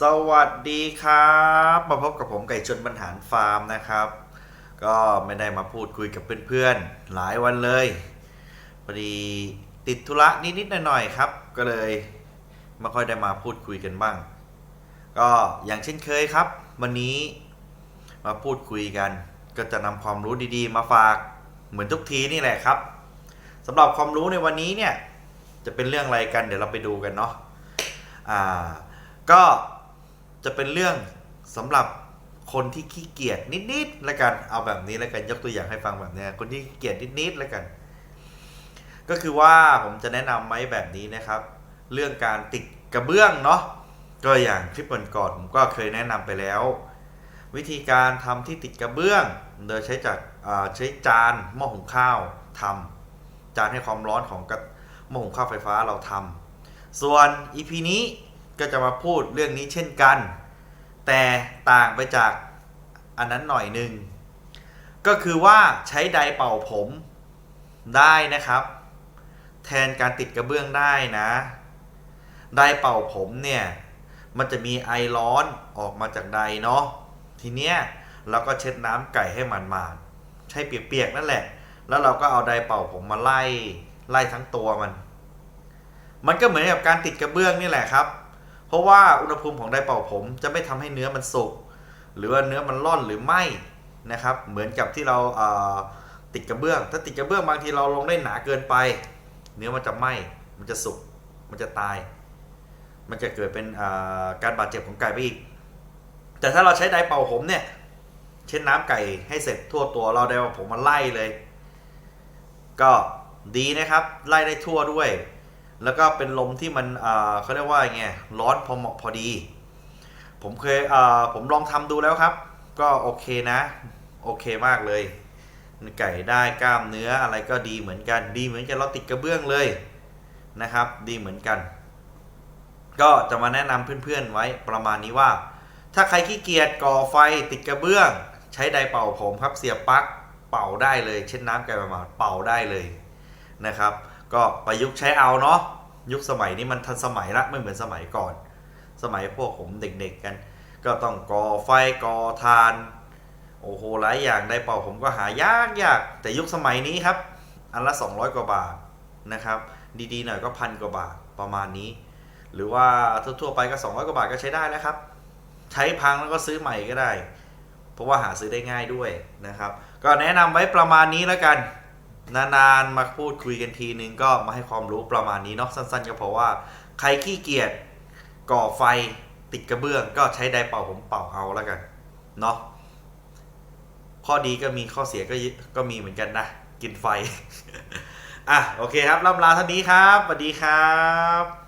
สวัสดีครับ มาพบกับผมไก่ชนบรรหารฟาร์มนะครับ ก็ไม่ได้มาพูดคุยกับเพื่อนๆ หลายวันเลยพอดีติดธุระนิดๆหน่อยๆครับ ก็เลยไม่ค่อยได้มาพูดคุยกันบ้าง ก็อย่างเช่นเคยครับ วันนี้มาพูดคุยกัน ก็จะนำความรู้ดีๆ มาฝากเหมือนทุกทีนี่แหละครับสำหรับความรู้ในวันนี้เนี่ยจะเป็นเรื่องอะไรกันเดี๋ยวเราไปดูกันเนาะอ่าก็ จะเป็นเรื่องสำหรับคนที่ขี้เกียจนิดๆแล้วกันเอาแบบนี้แล้วกันยกตัวอย่างให้ฟังแบบนี้คนที่ขี้เกียจนิดๆแล้วกัน ก็คือว่าผมจะแนะนำไว้แบบนี้นะครับ เรื่องการติดกระเบื้องเนาะก็อย่างคลิปก่อนๆผมก็เคยแนะนำไปแล้ว วิธีการทำที่ติดกระเบื้อง โดยใช้จากใช้จานหม้อหุงข้าวทำจานให้ความร้อนของหม้อหุงข้าวไฟฟ้าเราทำส่วน EP นี้ก็จะมาพูดเรื่องนี้เช่นกัน แต่ต่างไปจากอันนั้นหน่อยหนึ่งก็คือว่าใช้ไดเป่าผมได้นะครับ แทนการติดกระเบื้องได้นะไดเป่าผมเนี่ยมันจะมีไอร้อนออกมาจากไดเนาะทีเนี้ยเราก็เช็ดน้ำไก่ให้มันมาดๆใช้เปียกๆนั่นแหละ แล้วเราก็เอาไดเป่าผมมาไล่ไล่ทั้งตัวมัน มันก็เหมือนกับการติดกระเบื้องนี่แหละครับ ราะว่าอุณหภูมิของไดเป่าผมจะไม่ทำให้เนื้อมันสุกหรือว่าเนื้อมันร่อนหรือไหมนะครับ เหมือนกับที่เราเติดกระเบื้อง ถ้าติดกระเบื้องบางทีเราลงได้หนาเกินไป เนื้อมันจะไหมมันจะสุกมันจะตาย มันจะเกิดเป็นการบาดเจ็บของไก่ไปอีก แต่ถ้าเราใช้ไดเป่าผมเนี่ยเช็ดน้ำไก่ให้เสร็จทั่วตัวเราไดเป่าผมมาไล่เลย ก็ดีนะครับ ไล่ได้ทั่วด้วย แล้วก็เป็นลมที่มันเขาเรียกว่าไงร้อนพอเหมาะพอดี ผมเคยผมลองทำดูแล้วครับ ก็โอเคนะ โอเคมากเลยไก่ได้กล้ามเนื้ออะไรก็ดีเหมือนกัน ดีเหมือนกันเราติดกระเบื้องเลยนะครับ ดีเหมือนกัน ก็จะมาแนะนำเพื่อนๆไว้ประมาณนี้ว่า ถ้าใครขี้เกียจก่อไฟติดกระเบื้อง ใช้ไดเป่าผมครับเสียบปลั๊กเป่าได้เลย เช่นน้ำไก่ประมาณเป่าได้เลยนะครับ ก็ประยุกต์ใช้เอาเนาะ ยุคสมัยนี้มันทันสมัยละไม่เหมือนสมัยก่อน สมัยพวกผมเด็กๆกัน ก็ต้องก่อไฟก่อทาน โอ้โหหลายอย่างได้เป่าผมก็หายากยากแต่ยุคสมัยนี้ครับ อันละ 200 กว่าบาทนะครับ ดีๆหน่อยก็พันกว่าบาทประมาณนี้ หรือว่าทั่วๆไปก็ 200 กว่าบาทก็ใช้ได้แล้วครับ ใช้พังแล้วก็ซื้อใหม่ก็ได้ เพราะว่าหาซื้อได้ง่ายด้วยนะครับ ก็แนะนำไว้ประมาณนี้แล้วกัน นานๆมาพูดคุยกันทีนึงก็มาให้ความรู้ประมาณนี้เนาะสั้นๆก็เพราะว่าใครขี้เกียจก่อไฟติดกระเบื้อง ก็ใช้ไดเป่าผมเป่าเอาแล้วกันเนาะข้อดีก็มีข้อเสียก็ก็มีเหมือนกันนะ กินไฟ อะ โอเคครับล่ำลาเท่านี้ครับสวัสดีครับ